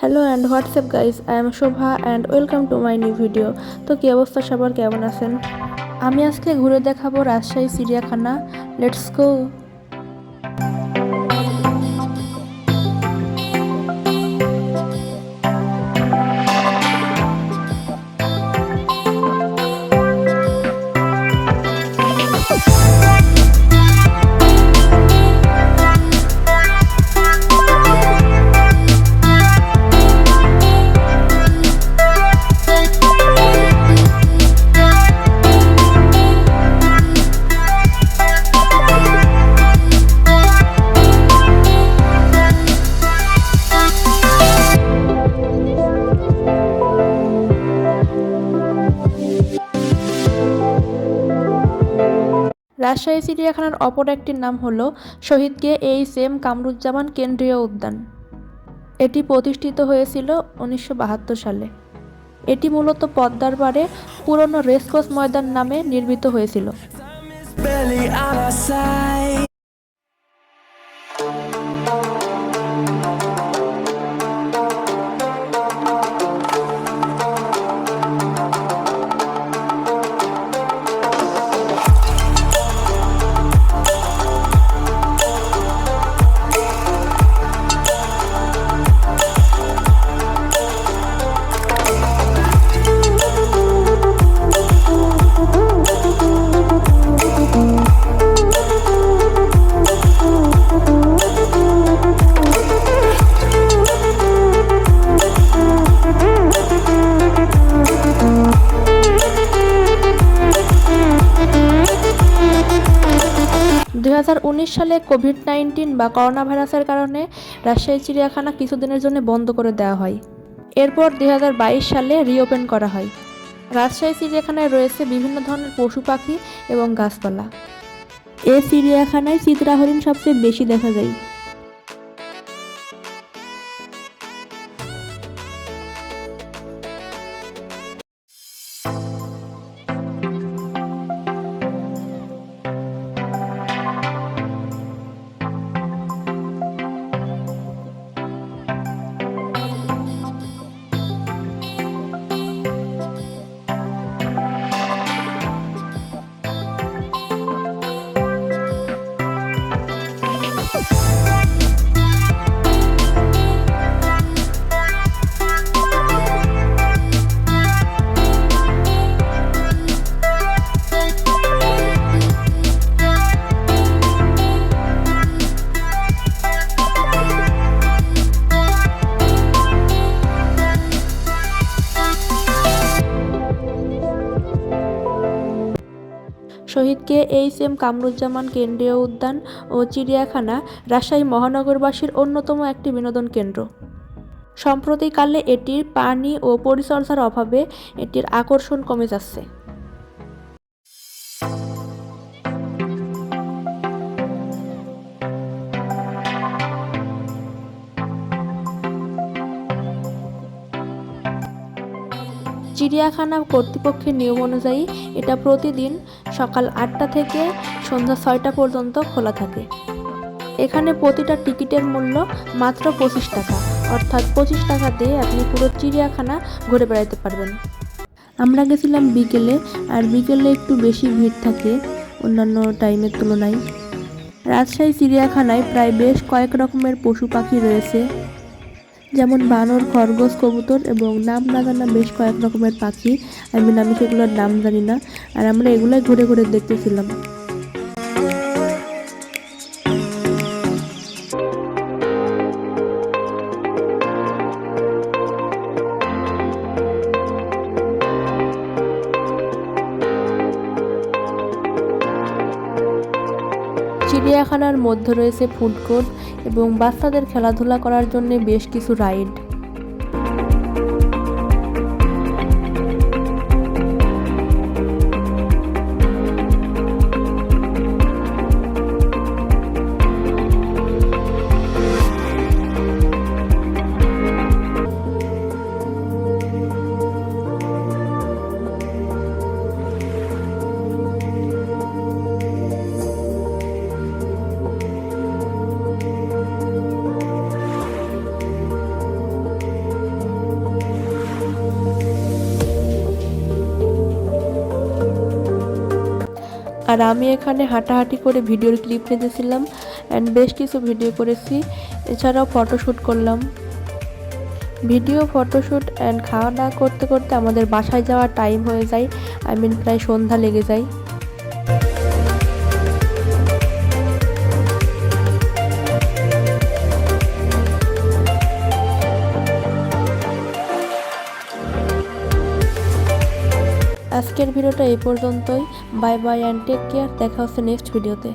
Hello and WhatsApp guys I'm Shobha and welcome to my new video তো কী অবস্থা সবার? কেমন আছেন? আমি আজকে ঘুরে দেখাবো রাজশাহী চিড়িয়াখানা। লেটস গো রাজশাহী চিড়িয়াখানার অপর একটির নাম হল শহীদ কে এইচ এম কামরুজ্জামান কেন্দ্রীয় উদ্যান। এটি প্রতিষ্ঠিত হয়েছিল উনিশশো বাহাত্তর সালে। এটি মূলত পদ্মার পাড়ে পুরনো রেসকোর্স ময়দান নামে নির্মিত হয়েছিল। সালে কোভিড নাইন্টিন বা করোনা ভাইরাসের কারণে রাজশাহী, চিড়িয়াখানা কিছুদিনের জন্য বন্ধ করে দেওয়া হয়। এরপর দু হাজার বাইশ সালে রিওপেন করা হয়। রাজশাহী, চিড়িয়াখানায় রয়েছে বিভিন্ন ধরনের পশু পাখি এবং গাছপালা। এ চিড়িয়াখানায় চিত্রাহরিণ সবচেয়ে বেশি দেখা যায়। শহীদকে এইচ এম কামরুজ্জামান কেন্দ্রীয় উদ্যান ও চিড়িয়াখানা, রাজশাহী মহানগরবাসীর অন্যতম একটি বিনোদন কেন্দ্র। সম্প্রতিকালে এটির পানি ও পরিচর্যার অভাবে এটির আকর্ষণ কমে যাচ্ছে। চিড়িয়াখানা কর্তৃপক্ষের নিয়ম অনুযায়ী এটা প্রতিদিন সকাল আটটা থেকে সন্ধ্যা ছয়টা পর্যন্ত খোলা থাকে। এখানে প্রতিটা টিকিটের মূল্য মাত্র পঁচিশ টাকা। অর্থাৎ পঁচিশ টাকা দিয়ে আপনি পুরো চিড়িয়াখানা ঘুরে বেড়াতে পারবেন। আমরা গেছিলাম বিকেলে, আর বিকেলে একটু বেশি ভিড় থাকে অন্যান্য টাইমের তুলনায়। রাজশাহী চিড়িয়াখানায় প্রায় বেশ কয়েক রকমের পশু পাখি রয়েছে। যেমন বানর, খরগোশ, কবুতর এবং নাম না জানা বেশ কয়েক রকমের পাখি। আমি নামে সেগুলোর নাম জানি না। আর আমরা এগুলোই ঘুরে ঘুরে দেখতেছিলাম। চিড়িয়াখানার মধ্যে রয়েছে ফুড কোর্ট এবং বাচ্চাদের খেলাধুলা করার জন্য বেশ কিছু রাইড। আর আমি এখানে হাঁটাহাঁটি করে ভিডিওর ক্লিপ নিতেছিলাম অ্যান্ড বেশ কিছু ভিডিও করেছি। এছাড়াও ফটোশ্যুট করলাম। ভিডিও ফটোশ্যুট অ্যান্ড খাওয়া দাওয়া করতে করতে আমাদের বাসায় যাওয়ার টাইম হয়ে যায়। আই মিন প্রায় সন্ধ্যা লেগে যায়। আজকের ভিডিওটা এই পর্যন্তই। Bye bye and take care দেখা হচ্ছে নেক্সট ভিডিওতে